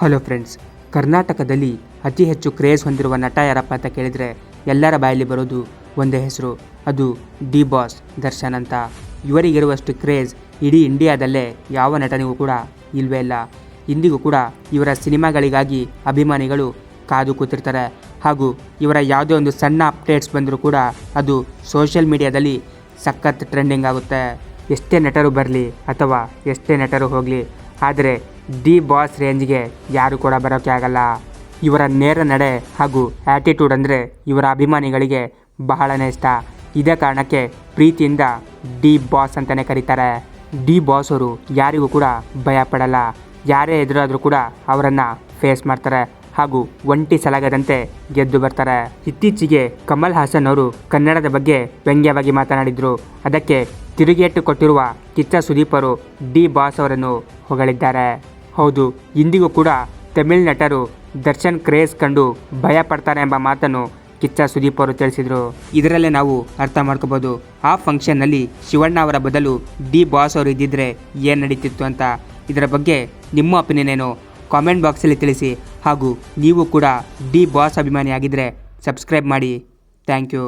Hello friends, ಕರ್ನಾಟಕದಲ್ಲಿ ಅತಿ ಹೆಚ್ಚು ಕ್ರೇಜ್ ಹೊಂದಿರುವ ನಟ ಯಾರಪ್ಪ ಅಂತ ಕೇಳಿದರೆ ಎಲ್ಲರ ಬಾಯಲ್ಲಿ ಬರೋದು ಒಂದೇ ಹೆಸರು, ಅದು ಡಿ ಬಾಸ್ ದರ್ಶನ್ ಅಂತ. ಇವರಿಗಿರುವಷ್ಟು ಕ್ರೇಜ್ ಇಡೀ ಇಂಡಿಯಾದಲ್ಲೇ ಯಾವ ನಟನಿಗೂ ಕೂಡ ಇಲ್ಲವೇ ಇಲ್ಲ. ಇಂದಿಗೂ ಕೂಡ ಇವರ ಸಿನಿಮಾಗಳಿಗಾಗಿ ಅಭಿಮಾನಿಗಳು ಕಾದು ಕೂತಿರ್ತಾರೆ. ಹಾಗೂ ಇವರ ಯಾವುದೇ ಒಂದು ಸಣ್ಣ ಅಪ್ಡೇಟ್ಸ್ ಬಂದರೂ ಕೂಡ ಅದು ಸೋಷಿಯಲ್ ಮೀಡಿಯಾದಲ್ಲಿ ಸಖತ್ ಟ್ರೆಂಡಿಂಗ್ ಆಗುತ್ತೆ. ಎಷ್ಟೇ ನಟರು ಬರಲಿ ಅಥವಾ ಎಷ್ಟೇ ನಟರು ಹೋಗಲಿ, ಆದರೆ ಡಿ ಬಾಸ್ ರೇಂಜ್ಗೆ ಯಾರು ಕೂಡ ಬರೋಕ್ಕೆ ಆಗಲ್ಲ. ಇವರ ನೇರ ನಡೆ ಹಾಗೂ ಆ್ಯಟಿಟ್ಯೂಡ್ ಅಂದರೆ ಇವರ ಅಭಿಮಾನಿಗಳಿಗೆ ಬಹಳನೇ ಇಷ್ಟ. ಇದೇ ಕಾರಣಕ್ಕೆ ಪ್ರೀತಿಯಿಂದ ಡಿ ಬಾಸ್ ಅಂತಲೇ ಕರೀತಾರೆ. ಡಿ ಬಾಸ್ ಅವರು ಯಾರಿಗೂ ಕೂಡ ಭಯ ಪಡಲ್ಲ. ಯಾರೇ ಎದುರಾದರೂ ಕೂಡ ಅವರನ್ನು ಫೇಸ್ ಮಾಡ್ತಾರೆ ಹಾಗೂ ಒಂಟಿ ಸಲಗದಂತೆ ಗೆದ್ದು ಬರ್ತಾರೆ. ಇತ್ತೀಚೆಗೆ ಕಮಲ್ ಹಾಸನ್ ಅವರು ಕನ್ನಡದ ಬಗ್ಗೆ ವ್ಯಂಗ್ಯವಾಗಿ ಮಾತನಾಡಿದರು. ಅದಕ್ಕೆ ತಿರುಗೇಟು ಕೊಟ್ಟಿರುವ ಕಿಚ್ಚ ಸುದೀಪ್ ಅವರು ಡಿ ಬಾಸ್ ಅವರನ್ನು ಹೊಗಳಿದ್ದಾರೆ. ಹೌದು, ಇಂದಿಗೂ ಕೂಡ ತಮಿಳ್ ನಟರು ದರ್ಶನ್ ಕ್ರೇಜ್ ಕಂಡು ಭಯ ಪಡ್ತಾರೆ ಎಂಬ ಮಾತನ್ನು ಕಿಚ್ಚ ಸುದೀಪ್ ಅವರು ತಿಳಿಸಿದರು. ಇದರಲ್ಲೇ ನಾವು ಅರ್ಥ ಮಾಡ್ಕೋಬೋದು, ಆ ಫಂಕ್ಷನ್ನಲ್ಲಿ ಶಿವಣ್ಣ ಅವರ ಬದಲು ಡಿ ಬಾಸ್ ಅವರು ಇದ್ದಿದ್ರೆ ಏನು ನಡೀತಿತ್ತು ಅಂತ. ಇದರ ಬಗ್ಗೆ ನಿಮ್ಮ ಒಪಿನಿಯನ್ ಏನು? ಕಾಮೆಂಟ್ ಬಾಕ್ಸಲ್ಲಿ ತಿಳಿಸಿ. ಹಾಗೂ ನೀವು ಕೂಡ ಡಿ ಬಾಸ್ ಅಭಿಮಾನಿ ಆಗಿದ್ದರೆ ಸಬ್ಸ್ಕ್ರೈಬ್ ಮಾಡಿ. Thank you.